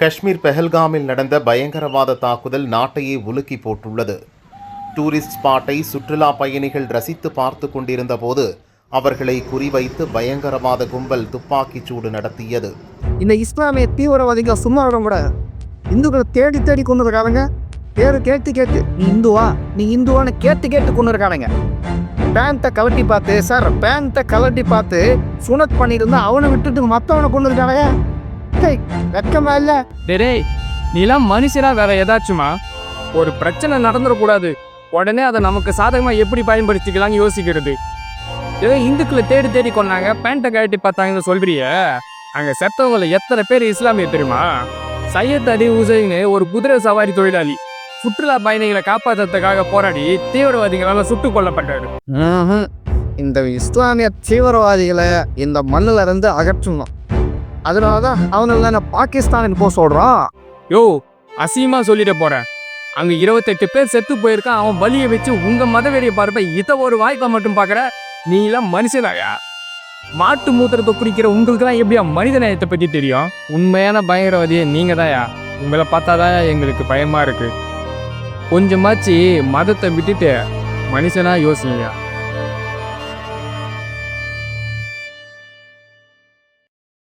காஷ்மீர் பெஹல்காமில் நடந்த பயங்கரவாத தாக்குதல் நாட்டையே உலுக்கி போட்டுள்ளது. டூரிஸ்ட் ஸ்பாட்டை சுற்றுலா பயணிகள் ரசித்து பார்த்து கொண்டிருந்த போது அவர்களை குறிவைத்து பயங்கரவாத கும்பல் துப்பாக்கிச் சூடு நடத்தியது. இந்த இஸ்லாமிய தீவிரவாதிகள் சும்மா விட இந்துக்களை தேடி தேடி கொண்டிருக்காருங்க பேரு கேட்டு கேட்டு நீ இந்துவா? நீ இந்துவான்னு கேட்டு கேட்டு கொண்டுருக்கானுங்க பேண்ட்டை கலட்டி பார்த்து சார் பேண்ட்டை கலட்டி பார்த்து சுனத் பண்ணியிருந்தா அவனை விட்டுட்டு மற்றவனை கொண்டு இருக்கானுங்க வெக்கமா இல்லை? டேய் நீலாம் மனுஷனா வேற ஏதாச்சுமா? ஒரு பிரச்சனை நடந்துடக்கூடாது உடனே அதை நமக்கு சாதகமாக எப்படி பயன்படுத்திக்கலாம்னு யோசிக்கிறது. ஏதோ இந்துக்களை தேடி தேடி கொண்டாங்க பேண்ட்டை கழட்டி பார்த்தாங்கன்னு சொல்றிய அங்கே செத்தவங்கள எத்தனை பேர் இஸ்லாமிய தெரியுமா? சையத் அலி ஹுசைன்னு ஒரு குதிரை சவாரி தொழிலாளி. சுற்றுலா பயணிகளை காப்பாற்றுறதுக்காக போராடி தீவிரவாதிகளால் சுட்டுக் கொல்லப்பட்டாரு. இந்த இஸ்லாமிய தீவிரவாதிகளை இந்த மண்ணில் இருந்து அகற்றணும். அதனால தான் அவனை நான் பாகிஸ்தானுக்கு போக சொல்கிறான் யோ அசியமா சொல்லிட போறேன். அங்க இருபத்தெட்டு பேர் செத்து போயிருக்கான் அவன் வலியை வச்சு உங்க மதவெறியை பார்ப்ப இத ஒரு வாய்ப்பை மட்டும் பார்க்குற நீ எல்லாம் மனுஷனாயா? மாட்டு மூத்திரத்தை குடிக்கிற உங்களுக்குலாம் எப்படியா மனித நேயத்தை பத்தி தெரியும்? உண்மையான பயங்கரவாதியே நீங்க தாயா உங்களை பார்த்தாதான் எங்களுக்கு பயமா இருக்கு. கொஞ்சமாச்சு மதத்தை விட்டுட்டு மனுஷனா யோசிங்க